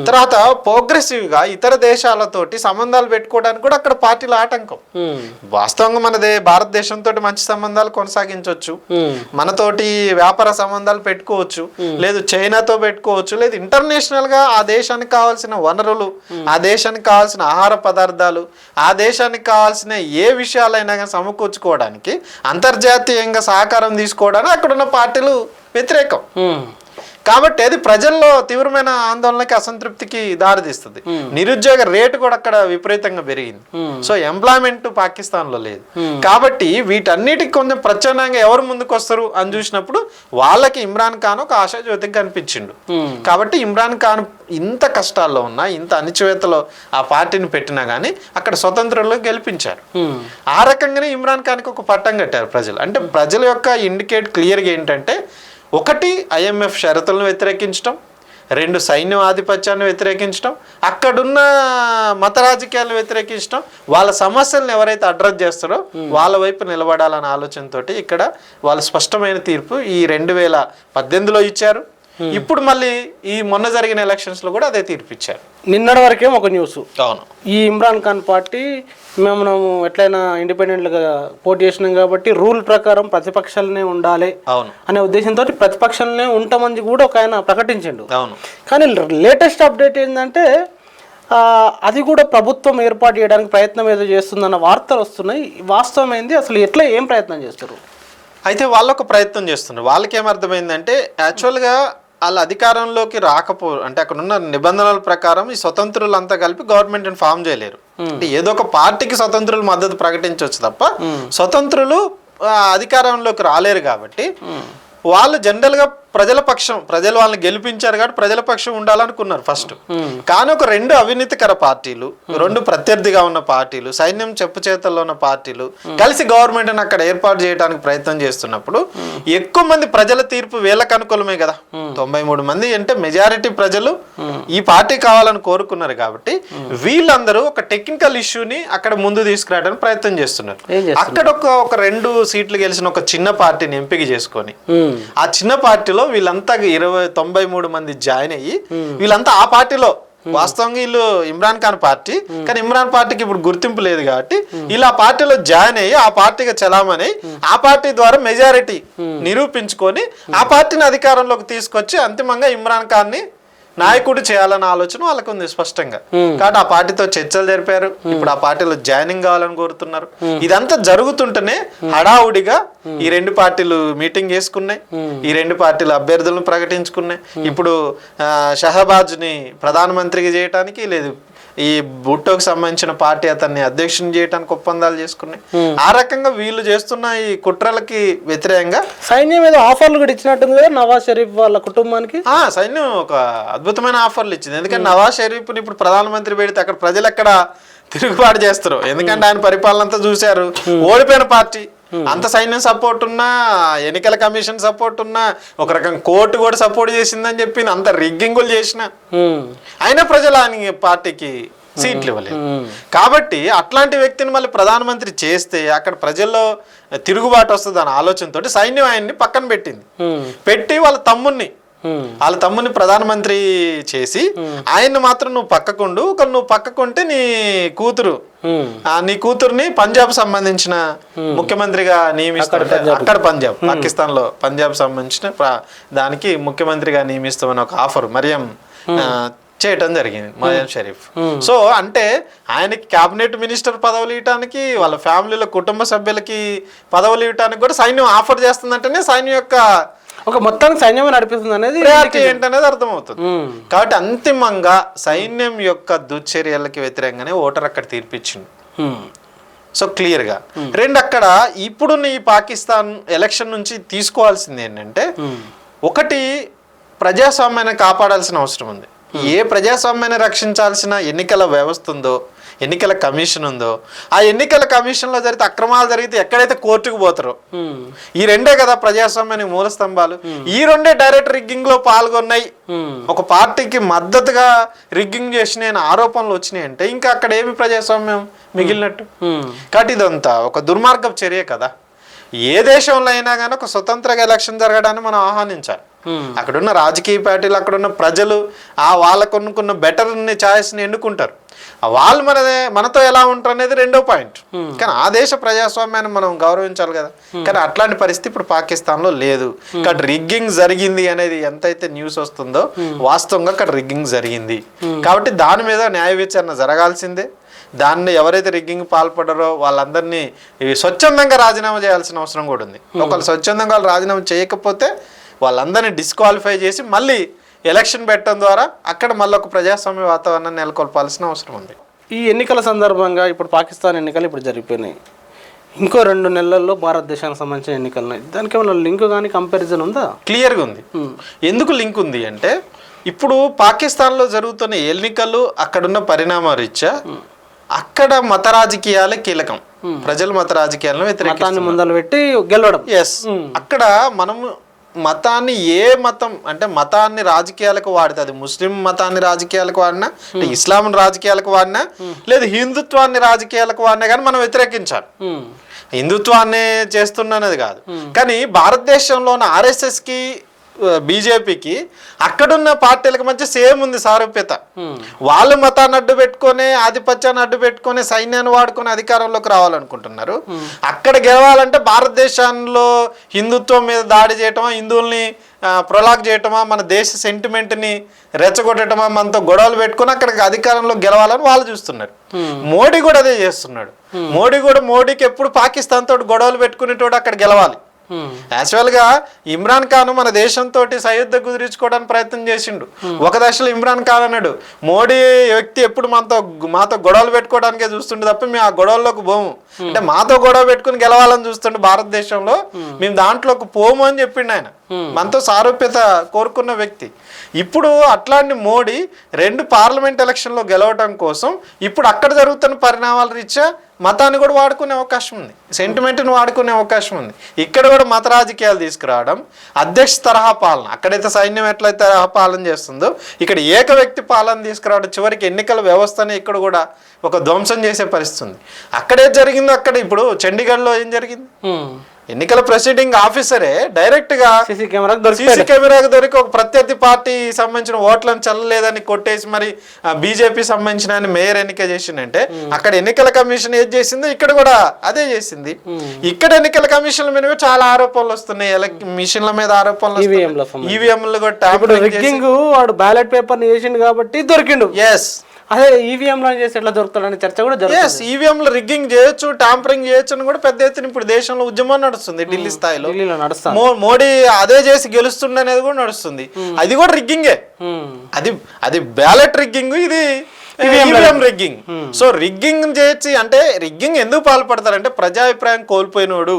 తర్వాత ప్రోగ్రెసివ్గా ఇతర దేశాలతోటి సంబంధాలు పెట్టుకోవడానికి కూడా అక్కడ పార్టీల ఆటంకం. ఉమ్. వాస్తవంగా మనదే భారతదేశంతో మంచి సంబంధాలు కొనసాగించవచ్చు ఉమ్. మనతోటి వ్యాపార సంబంధాలు పెట్టుకోవచ్చు. లేదు చైనాతో పెట్టుకోవచ్చు. లేదు ఇంటర్నేషనల్గా ఆ దేశానికి కావాల్సిన వనరులు ఆ దేశానికి కావాల్సిన ఆహార పదార్థాలు ఆ దేశానికి కావాల్సిన ఏ విషయాలైనా కానీ సమకూర్చుకోవడానికి అంతర్జాతీయంగా సహకారం తీసుకోవడానికి అక్కడ ఉన్న పార్టీలు వ్యతిరేకం. కాబట్టి అది ప్రజల్లో తీవ్రమైన ఆందోళనకి అసంతృప్తికి దారితీస్తుంది. నిరుద్యోగ రేటు కూడా అక్కడ విపరీతంగా పెరిగింది. సో ఎంప్లాయ్మెంట్ పాకిస్తాన్లో లేదు కాబట్టి వీటన్నిటికి కొంచెం ప్రత్యామ్నాయంగా ఎవరు ముందుకు వస్తారు అని చూసినప్పుడు వాళ్ళకి ఇమ్రాన్ ఖాన్ ఒక ఆశాజ్యోతికి కనిపించిండు. కాబట్టి ఇమ్రాన్ ఖాన్ ఇంత కష్టాల్లో ఉన్నా ఇంత అణిచివేతలో ఆ పార్టీని పెట్టినా కానీ అక్కడ స్వతంత్రంలో గెలిపించారు. ఆ రకంగానే ఇమ్రాన్ ఖాన్కి ఒక పట్టం కట్టారు ప్రజలు. అంటే ప్రజల యొక్క ఇండికేట్ క్లియర్గా ఏంటంటే ఒకటి ఐఎంఎఫ్ షరతులను వ్యతిరేకించడం రెండు సైన్యం ఆధిపత్యాన్ని వ్యతిరేకించడం అక్కడున్న మత రాజకీయాలను వ్యతిరేకించడం వాళ్ళ సమస్యలను ఎవరైతే అడ్రస్ చేస్తారో వాళ్ళ వైపు నిలబడాలన్న ఆలోచనతోటి ఇక్కడ వాళ్ళు స్పష్టమైన తీర్పు ఈ రెండు వేల పద్దెనిమిదిలో ఇచ్చారు. ఇప్పుడు మళ్ళీ ఈ మొన్న జరిగిన ఎలక్షన్స్లో కూడా అదే తీర్పు ఇచ్చారు. నిన్నటి వరకేమో ఒక న్యూస్ అవును. ఈ ఇమ్రాన్ ఖాన్ పార్టీ మేము మనము ఎట్లయినా ఇండిపెండెంట్గా పోటీ చేసినాం కాబట్టి రూల్ ప్రకారం ప్రతిపక్షాలనే ఉండాలి అవును. అనే ఉద్దేశంతో ప్రతిపక్షాలనే ఉంటామని కూడా ఒక ఆయన ప్రకటించిండు. అవును. కానీ లేటెస్ట్ అప్డేట్ ఏంటంటే అది కూడా ప్రభుత్వం ఏర్పాటు చేయడానికి ప్రయత్నం ఏదో చేస్తుందన్న వార్తలు వస్తున్నాయి. వాస్తవం ఏంది? అసలు ఎట్లా ఏం ప్రయత్నం చేస్తారు? అయితే వాళ్ళు ఒక ప్రయత్నం చేస్తున్నారు వాళ్ళకి ఏమర్థమైందంటే యాక్చువల్గా వాళ్ళ అధికారంలోకి రాకపో అంటే అక్కడ ఉన్న నిబంధనల ప్రకారం ఈ స్వతంత్రులంతా కలిపి గవర్నమెంట్ ఫామ్ చేయలేరు. అంటే ఏదో ఒక పార్టీకి స్వతంత్రులు మద్దతు ప్రకటించవచ్చు తప్ప స్వతంత్రులు అధికారంలోకి రాలేరు కాబట్టి వాళ్ళు జనరల్గా ప్రజల పక్షం ప్రజలు వాళ్ళని గెలిపించారు కాబట్టి ప్రజల పక్షం ఉండాలనుకున్నారు ఫస్ట్ కానీ ఒక రెండు అవినీతికర పార్టీలు రెండు ప్రత్యర్థిగా ఉన్న పార్టీలు సైన్యం చెప్పు చేతల్లో ఉన్న పార్టీలు కలిసి గవర్నమెంట్ అక్కడ ఏర్పాటు చేయడానికి ప్రయత్నం చేస్తున్నప్పుడు ఎక్కువ మంది ప్రజల తీర్పు వీళ్ళకి అనుకూలమే కదా. తొంభై మూడు మంది అంటే మెజారిటీ ప్రజలు ఈ పార్టీ కావాలని కోరుకున్నారు కాబట్టి వీళ్ళందరూ ఒక టెక్నికల్ ఇష్యూని అక్కడ ముందు తీసుకురావడానికి ప్రయత్నం చేస్తున్నారు? అక్కడ ఒక ఒక రెండు సీట్లు గెలిచిన ఒక చిన్న పార్టీని ఎంపిక చేసుకొని ఆ చిన్న పార్టీలో వీళ్ళంతా ఇరవై తొంభై మూడు మంది జాయిన్ అయ్యి వీళ్ళంతా ఆ పార్టీలో. వాస్తవంగా వీళ్ళు ఇమ్రాన్ ఖాన్ పార్టీ కానీ ఇమ్రాన్ పార్టీకి ఇప్పుడు గుర్తింపు లేదు కాబట్టి వీళ్ళు ఆ పార్టీలో జాయిన్ అయ్యి ఆ పార్టీగా చలామణి ఆ పార్టీ ద్వారా మెజారిటీ నిరూపించుకొని ఆ పార్టీని అధికారంలోకి తీసుకొచ్చి అంతిమంగా ఇమ్రాన్ ఖాన్ని నాయకుడు చేయాలన్న ఆలోచన వాళ్ళకు ఉంది స్పష్టంగా. కాబట్టి ఆ పార్టీతో చర్చలు జరిపారు. ఇప్పుడు ఆ పార్టీలో జాయినింగ్ కావాలని కోరుతున్నారు. ఇదంతా జరుగుతుంటేనే హడావుడిగా ఈ రెండు పార్టీలు మీటింగ్ చేసుకున్నాయి. ఈ రెండు పార్టీలు అభ్యర్థులను ప్రకటించుకున్నాయి. ఇప్పుడు ఆ, షహబాజ్ని ప్రధానమంత్రికి చేయటానికి లేదు. ఈ బుట్టోకి సంబంధించిన పార్టీ అతన్ని అధ్యక్షుని చేయడానికి ఒప్పందాలు చేసుకున్నాయి. ఆ రకంగా వీళ్ళు చేస్తున్న ఈ కుట్రలకి వ్యతిరేకంగా సైన్యం ఏదో ఆఫర్లు కూడా ఇచ్చినట్టుంది కదా నవాజ్ షరీఫ్ వాళ్ళ కుటుంబానికి? ఆ సైన్యం ఒక అద్భుతమైన ఆఫర్లు ఇచ్చింది. ఎందుకంటే నవాజ్ షరీఫ్ని ఇప్పుడు ప్రధానమంత్రి పెడితే అక్కడ ప్రజలు ఎక్కడ తిరుగుబాటు చేస్తారు? ఎందుకంటే ఆయన పరిపాలన అంతా చూశారు ఓడిపోయిన పార్టీ. అంత సైన్యం సపోర్ట్ ఉన్నా ఎన్నికల కమిషన్ సపోర్ట్ ఉన్నా ఒక రకం కోర్టు కూడా సపోర్ట్ చేసిందని చెప్పి అంత రిగ్గింగులు చేసిన. అయినా ప్రజలు ఆయన పార్టీకి సీట్లు ఇవ్వలేదు. కాబట్టి అట్లాంటి వ్యక్తిని మళ్ళీ ప్రధానమంత్రి చేస్తే అక్కడ ప్రజల్లో తిరుగుబాటు వస్తుంది అనే ఆలోచనతోటి సైన్యం ఆయన్ని పక్కన పెట్టింది. పెట్టి వాళ్ళ తమ్ముణ్ణి వాళ్ళ తమ్ముని ప్రధానమంత్రి చేసి ఆయన్ని మాత్రం నువ్వు పక్కకుండు ఒక నువ్వు పక్కకుంటే నీ కూతురు. నీ కూతుర్ని పంజాబ్ సంబంధించిన ముఖ్యమంత్రిగా నియమిస్తారు అక్కడ పంజాబ్. పాకిస్తాన్లో పంజాబ్ సంబంధించిన దానికి ముఖ్యమంత్రిగా నియమిస్తామని ఒక ఆఫర్ మరియం చేయటం జరిగింది మరియం షరీఫ్. సో అంటే ఆయనకి కేబినెట్ మినిస్టర్ పదవులు ఇవ్వటానికి వాళ్ళ ఫ్యామిలీలో కుటుంబ సభ్యులకి పదవులు ఇవ్వటానికి కూడా సైన్యం ఆఫర్ చేస్తుందంటేనే సైన్యం యొక్క ఒక మొత్తానికి సైన్యమే నడిపిస్తుంది అనేది ఏంటనేది అర్థమవుతుంది. కాబట్టి అంతిమంగా సైన్యం యొక్క దుశ్చర్యలకి వ్యతిరేకంగానే ఓటర్ అక్కడ తీర్పిచ్చిండు. ఉమ్, సో క్లియర్గా. రెండు అక్కడ ఇప్పుడున్న ఈ పాకిస్తాన్ ఎలక్షన్ నుంచి తీసుకోవాల్సింది ఏంటంటే ఒకటి ప్రజాస్వామ్యాన్ని కాపాడాల్సిన అవసరం ఉంది. ఏ ప్రజాస్వామ్యాన్ని రక్షించాల్సిన ఎన్నికల వ్యవస్థ ఉందో ఎన్నికల కమిషన్ ఉందో ఆ ఎన్నికల కమిషన్లో జరిగితే అక్రమాలు జరిగితే ఎక్కడైతే కోర్టుకు పోతారో ఈ రెండే కదా ప్రజాస్వామ్యానికి మూల స్తంభాలు. ఈ రెండే డైరెక్ట్ రిగ్గింగ్లో పాల్గొన్నాయి ఒక పార్టీకి మద్దతుగా రిగ్గింగ్ చేసిన ఆరోపణలు వచ్చినాయి అంటే ఇంకా అక్కడ ఏమి ప్రజాస్వామ్యం మిగిలినట్టు? కాబట్టి ఇదంతా ఒక దుర్మార్గపు చర్య కదా. ఏ దేశంలో అయినా కానీ ఒక స్వతంత్రంగా ఎలక్షన్ జరగడాన్ని మనం ఆహ్వానించాలి. అక్కడున్న రాజకీయ పార్టీలు అక్కడున్న ప్రజలు ఆ వాళ్ళకు కొనుక్కున్న బెటర్ ఛాయిస్ని ఎన్నుకుంటారు. వాళ్ళు మన మనతో ఎలా ఉంటారు అనేది రెండో పాయింట్. కానీ ఆ దేశ ప్రజాస్వామ్యాన్ని మనం గౌరవించాలి కదా. కానీ అట్లాంటి పరిస్థితి ఇప్పుడు పాకిస్తాన్లో లేదు. కాబట్టి రిగ్గింగ్ జరిగింది అనేది ఎంతైతే న్యూస్ వస్తుందో వాస్తవంగా అక్కడ రిగ్గింగ్ జరిగింది. కాబట్టి దాని మీద న్యాయ విచారణ జరగాల్సిందే. దాన్ని ఎవరైతే రిగ్గింగ్ పాల్పడారో వాళ్ళందరినీ ఇవి స్వచ్ఛందంగా రాజీనామా చేయాల్సిన అవసరం కూడా ఉంది. ఒకళ్ళు స్వచ్ఛందంగా వాళ్ళు రాజీనామా చేయకపోతే వాళ్ళందరినీ డిస్క్వాలిఫై చేసి మళ్ళీ ఎలక్షన్ పెట్టడం ద్వారా అక్కడ మళ్ళీ ఒక ప్రజాస్వామ్య వాతావరణాన్ని నెలకొల్పాల్సిన అవసరం ఉంది. ఈ ఎన్నికల సందర్భంగా ఇప్పుడు పాకిస్తాన్ ఎన్నికలు ఇప్పుడు జరిగిపోయినాయి. ఇంకో రెండు నెలల్లో భారతదేశానికి సంబంధించిన ఎన్నికలు ఉన్నాయి. దానికి ఏమైనా లింక్ కానీ కంపారిజన్ ఉందా? క్లియర్గా ఉంది. ఎందుకు లింక్ ఉంది అంటే ఇప్పుడు పాకిస్తాన్లో జరుగుతున్న ఎన్నికలు అక్కడున్న పరిణామ రీత్యా అక్కడ మత రాజకీయాలే కీలకం. ప్రజలు మత రాజకీయాలను మతాన్ని ముందలు పెట్టి గెలవడం. ఎస్ అక్కడ మనము మతాన్ని ఏ మతం అంటే మతాన్ని రాజకీయాలకు వాడితే అది ముస్లిం మతాన్ని రాజకీయాలకు వాడినా ఇస్లాం రాజకీయాలకు వాడినా లేదు హిందుత్వాన్ని రాజకీయాలకు వాడినా కానీ మనం వ్యతిరేకించాలి. హిందుత్వాన్ని చేస్తున్నది కాదు. కానీ భారతదేశంలో ఉన్న ఆర్ఎస్ఎస్కి బీజేపీకి అక్కడున్న పార్టీలకు మధ్య సేమ్ ఉంది సారూప్యత. వాళ్ళు మతాన్ని అడ్డు పెట్టుకొని ఆధిపత్యాన్ని అడ్డు పెట్టుకొని సైన్యాన్ని వాడుకొని అధికారంలోకి రావాలనుకుంటున్నారు. అక్కడ గెలవాలంటే భారతదేశంలో హిందుత్వం మీద దాడి చేయటమా హిందువుల్ని ప్రొలాక్ చేయటమా మన దేశ సెంటిమెంట్ని రెచ్చగొట్టటమా మనతో గొడవలు పెట్టుకొని అక్కడికి అధికారంలో గెలవాలని వాళ్ళు చూస్తున్నారు. మోడీ కూడా అదే చేస్తున్నాడు. మోడీ కూడా మోడీకి ఎప్పుడు పాకిస్తాన్ తోటి గొడవలు పెట్టుకునేటోడు అక్కడ గెలవాలి. యాక్చువల్గా ఇమ్రాన్ ఖాన్ మన దేశంతో సయోధ్య కుదిరించుకోవడానికి ప్రయత్నం చేసిండు. ఒక దశలో ఇమ్రాన్ ఖాన్ అన్నాడు మోడీ వ్యక్తి ఎప్పుడు మనతో మాతో గొడవలు పెట్టుకోవడానికే చూస్తుండే తప్ప మేము ఆ గొడవల్లోకి పోము. అంటే మాతో గొడవ పెట్టుకుని గెలవాలని చూస్తుండే భారతదేశంలో. మేము దాంట్లోకి పోము అని చెప్పిండు ఆయన. మనతో సారూప్యత కోరుకున్న వ్యక్తి. ఇప్పుడు అట్లాంటి మోడీ రెండు పార్లమెంట్ ఎలక్షన్లో గెలవడం కోసం ఇప్పుడు అక్కడ జరుగుతున్న పరిణామాల రీత్యా మతాన్ని కూడా వాడుకునే అవకాశం ఉంది. సెంటిమెంట్ని వాడుకునే అవకాశం ఉంది. ఇక్కడ కూడా మత రాజకీయాలు తీసుకురావడం అధ్యక్ష తరహా పాలన అక్కడైతే సైన్యం ఎట్లయితే తరహా పాలన చేస్తుందో ఇక్కడ ఏక వ్యక్తి పాలన తీసుకురావడం చివరికి ఎన్నికల వ్యవస్థని ఇక్కడ కూడా ఒక ధ్వంసం చేసే పరిస్థితి ఉంది. అక్కడే జరిగిందో అక్కడ ఇప్పుడు చండీగఢ్లో ఏం జరిగింది. ఎన్నికల ప్రెసిడింగ్ ఆఫీసరే డైరెక్ట్గా సీసీ కెమెరాకి దొరికి సీసీ కెమెరాకు దొరికి ఒక ప్రత్యర్థి పార్టీ సంబంధించిన ఓట్లను చల్లలేదని కొట్టేసి మరి బీజేపీ సంబంధించిన మేయర్ ఎన్నిక చేసిందంటే అక్కడ ఎన్నికల కమిషన్ ఏది చేసిందో ఇక్కడ కూడా అదే చేసింది. ఇక్కడ ఎన్నికల కమిషన్ల మీద కూడా చాలా ఆరోపణలు వస్తున్నాయి. మిషన్ల మీద ఆరోపణలు. ఈవీఎంలు కూడా ఇప్పుడు ట్యాపింగ్ రిగ్గింగ్ వాడు బ్యాలెట్ పేపర్ చేసిండు కాబట్టి దొరికిండు. ఎస్ అదే ఈవీఎం లో చేసి ఎట్లా దొరుకుతాడని చర్చ కూడా జరుగుతుంది. ఈవీఎంలు రిగ్గింగ్ చేయొచ్చు ట్యాంపరింగ్ చేయొచ్చు అని కూడా పెద్ద ఎత్తున ఇప్పుడు దేశంలో ఉద్యమం నడుస్తుంది ఢిల్లీ స్థాయిలో. ఢిల్లీలో నడుస్తాను మో- మోడీ అదే చేసి గెలుస్తుండ అనేది కూడా నడుస్తుంది. అది కూడా రిగ్గింగే అది అది బ్యాలెట్ రిగ్గింగ్ ఇది ఈవీఎం రిగ్గింగ్ సో రిగ్గింగ్ చేసి అంటే రిగ్గింగ్ ఎందుకు పాల్పడతారంటే ప్రజాభిప్రాయం కోల్పోయినోడు.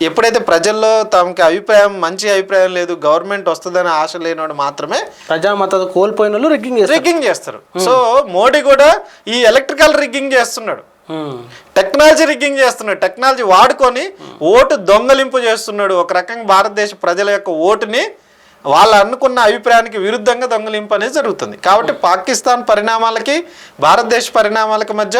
ఎప్పుడైతే ప్రజల్లో తమకి అభిప్రాయం మంచి అభిప్రాయం లేదు గవర్నమెంట్ వస్తుందని ఆశ లేనివాడు మాత్రమే ప్రజామత కోల్పోయిన వాళ్ళు రిగ్గింగ్ చేస్తారు. రిగ్గింగ్ చేస్తారు. సో మోడీ కూడా ఈ ఎలక్ట్రికల్ రిగ్గింగ్ చేస్తున్నాడు. Hmm. టెక్నాలజీ రిగ్గింగ్ చేస్తున్నాడు. టెక్నాలజీ వాడుకొని ఓటు దొంగలింపు చేస్తున్నాడు. ఒక రకంగా భారతదేశ ప్రజల యొక్క ఓటుని వాళ్ళు అనుకున్న అభిప్రాయానికి విరుద్ధంగా దొంగలింపు అనేది జరుగుతుంది. కాబట్టి పాకిస్తాన్ పరిణామాలకి భారతదేశ పరిణామాలకి మధ్య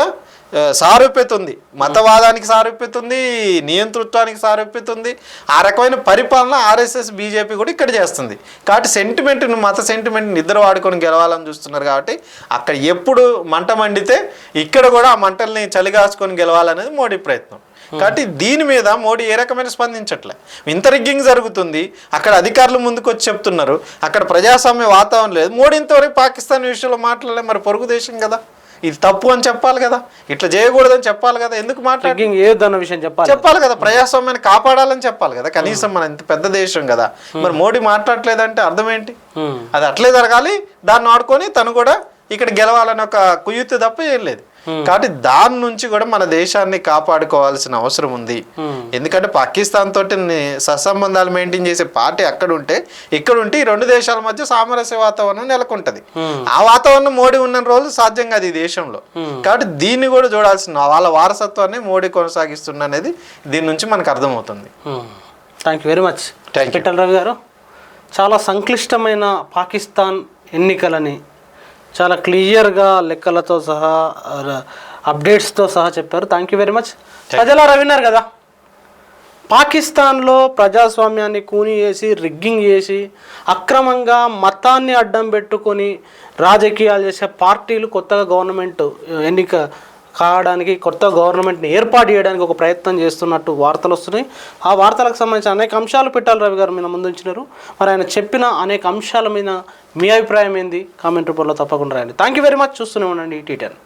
సారూప్యత ఉంది మతవాదానికి సారూప్యత ఉంది నియంతృత్వానికి సారూప్యత ఉంది ఆ రకమైన పరిపాలన ఆర్ఎస్ఎస్ బీజేపీ కూడా ఇక్కడ చేస్తుంది. కాబట్టి సెంటిమెంట్ను మత సెంటిమెంట్ నిద్ర వాడుకొని గెలవాలని చూస్తున్నారు కాబట్టి అక్కడ ఎప్పుడు మంట మండితే ఇక్కడ కూడా ఆ మంటల్ని చలిగాచుకొని గెలవాలనేది మోడీ ప్రయత్నం. కాబట్టి దీని మీద మోడీ ఏ రకమైన స్పందించట్లే. ఇంత రిగ్గింగ్ జరుగుతుంది. అక్కడ అధికారులు ముందుకు వచ్చి చెప్తున్నారు. అక్కడ ప్రజాస్వామ్య వాతావరణం లేదు. మోడీ ఇంతవరకు పాకిస్తాన్ విషయంలో మాట్లాడలే. మరి పొరుగు దేశం కదా. ఇది తప్పు అని చెప్పాలి కదా. ఇట్లా చేయకూడదని చెప్పాలి కదా. ఎందుకు మాట్లాడి? ఏదన్న విషయం చెప్పాలి. చెప్పాలి కదా. ప్రజాస్వామ్యాన్ని కాపాడాలని చెప్పాలి కదా. కనీసం మన ఇంత పెద్ద దేశం కదా. మరి మోడీ మాట్లాడలేదంటే అర్థం ఏంటి Hmm. అది అట్లే జరగాలి. దాన్ని ఆడుకొని తను కూడా ఇక్కడ గెలవాలని ఒక కుయుక్తి తప్ప ఏం లేదు. కాబట్టి దాని నుంచి కూడా మన దేశాన్ని కాపాడుకోవాల్సిన అవసరం ఉంది. ఎందుకంటే పాకిస్తాన్ తోటి సత్సంబంధాలు మెయింటైన్ చేసే పార్టీ అక్కడ ఉంటే ఇక్కడ ఉంటే ఈ రెండు దేశాల మధ్య సామరస్య వాతావరణం నెలకొంటది. ఆ వాతావరణం మోడీ ఉన్న రోజు సాధ్యం కాదు ఈ దేశంలో. కాబట్టి దీన్ని కూడా చూడాల్సిన వాళ్ళ వారసత్వాన్ని మోడీ కొనసాగిస్తున్న అనేది దీని నుంచి మనకు అర్థమవుతుంది. Thank you very much. Pittala Ravi garu చాలా సంక్లిష్టమైన పాకిస్తాన్ ఎన్నికలని చాలా క్లియర్గా లెక్కలతో సహా అప్డేట్స్తో సహా చెప్పారు. థ్యాంక్ యూ వెరీ మచ్ ప్రజలారా విన్నారు కదా? పాకిస్తాన్లో ప్రజాస్వామ్యాన్ని కూని చేసి రిగ్గింగ్ చేసి అక్రమంగా మతాన్ని అడ్డం పెట్టుకొని రాజకీయాలు చేసే పార్టీలు కొత్తగా గవర్నమెంట్ ఎన్నిక కావడానికి కొత్త గవర్నమెంట్ని ఏర్పాటు చేయడానికి ఒక ప్రయత్నం చేస్తున్నట్టు వార్తలు వస్తున్నాయి. ఆ వార్తలకు సంబంధించిన అనేక అంశాలు పెట్టాలి రవి గారు మీద ముందుంచినారు మరి ఆయన చెప్పిన అనేక అంశాల మీద మీ అభిప్రాయం ఏంది? కామెంట్ రూపంలో తప్పకుండా రాయండి. థ్యాంక్ యూ వెరీ మచ్ చూస్తూనే ఉండండి టీటెన్